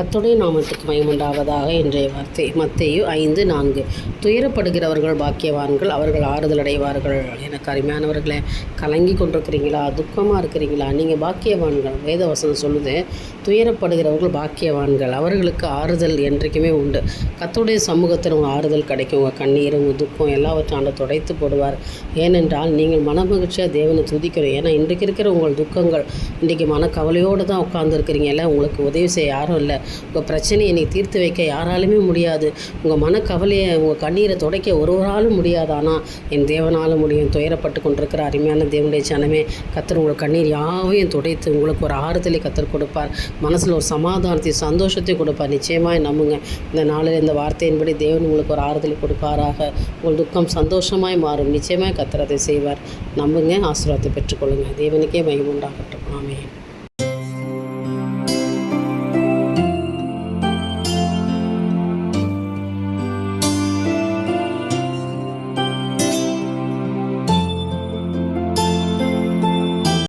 கத்துடைய நாமத்துக்கு மயமுண்டாவதாக இன்றைய வார்த்தை. மத்தேயு ஐந்து நான்கு. துயரப்படுகிறவர்கள் பாக்கியவான்கள் அவர்கள் ஆறுதல் அடைவார்கள். எனக்கு அருமையானவர்களை கலங்கி கொண்டிருக்கிறீங்களா? துக்கமாக இருக்கிறீங்களா? நீங்கள் பாக்கியவான்கள். வேதவசனம் சொல்லுது துயரப்படுகிறவர்கள் பாக்கியவான்கள். அவர்களுக்கு ஆறுதல் என்றைக்குமே உண்டு. கத்துடைய சமூகத்தில் உங்கள் ஆறுதல் கிடைக்கும். உங்கள் கண்ணீர் உங்கள் துக்கம் எல்லாவற்றையும் ஆண்டு துடைத்து போடுவார். ஏனென்றால் நீங்கள் மனமகிழ்ச்சியாக தேவனை துதிக்கணும் ஏன்னா இன்றைக்கு இருக்கிற உங்கள் துக்கங்கள் இன்றைக்கி மனக்கவலையோடு தான் உட்காந்துருக்கிறீங்க எல்லாம் உங்களுக்கு உதவி செய்ய யாரும் இல்லை. உங்கள் பிரச்சனையை நீ தீர்த்து வைக்க யாராலுமே முடியாது. உங்கள் மனக்கவலையை உங்கள் கண்ணீரை துடைக்க ஒருவராலும் முடியாது. ஆனால் என் தேவனால் முடியும் துயரப்பட்டு கொண்டிருக்கிற அருமையான தேவனுடைய சனமே கத்தர் உங்கள் கண்ணீர் யாவையும் துடைத்து உங்களுக்கு ஒரு ஆறுதலை கத்தர் கொடுப்பார். மனசில் ஒரு சமாதானத்தையும் சந்தோஷத்தையும் கொடுப்பார். நிச்சயமாக நம்புங்க. இந்த நாளில் இந்த வார்த்தையின்படி தேவன் உங்களுக்கு ஒரு ஆறுதலை கொடுப்பாராக. உங்கள் துக்கம் சந்தோஷமாய் மாறும். நிச்சயமாக கத்தர் அதை செய்வார். நம்புங்க ஆசீர்வாதத்தை பெற்றுக்கொள்ளுங்க. தேவனுக்கே மகிமுண்டாகட்டும் ஆமே